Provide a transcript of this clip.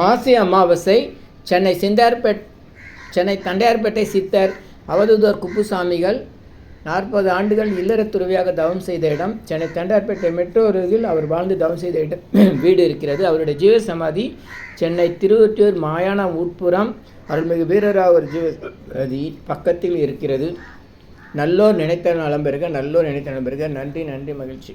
மாசி அமாவாசை சென்னை சிந்தார்பேட் சென்னை தண்டையார்பேட்டை சித்தர் அவதூதர் குப்புசாமிகள் நாற்பது ஆண்டுகள் இல்லற துறவியாக தவம் செய்த இடம். சென்னை தண்டையார்பேட்டை மெட்ரோ அருகில் அவர் வாழ்ந்து தவம் செய்த இடம் வீடு இருக்கிறது. அவருடைய ஜீவ சமாதி சென்னை திருவொற்றியூர் மாயான உட்புறம் அருள்மிகு வீரராவர் ஜீவ சமாதி பக்கத்தில் இருக்கிறது. நல்லோர் நினைத்த நலம் பெறுக நல்லோர் நினைத்த நலம் பெறுக நன்றி நன்றி மகிழ்ச்சி.